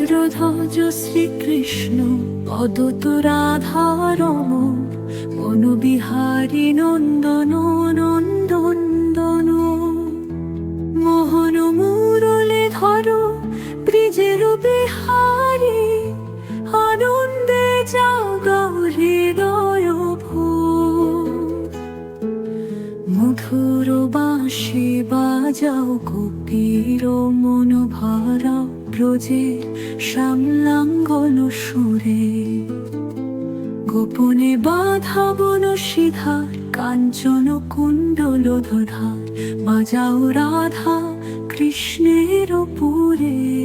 মাধুর্য শ্রীকৃষ্ণ অদত রাধারম বনবিহারী নন্দন নন্দন মোহন মুরলে ধরো, ব্রিজের বিহারী, আনন্দে জাগাও হৃদয় মধুর বাঁশি বাজাও গোপীর মন ভরাও ব্রজের শ্যামলাঙ্গন সুরে গোপনে বাধা বন সিধার কাঞ্চন কুণ্ডল ধধার বাজাও রাধা কৃষ্ণের পুরে।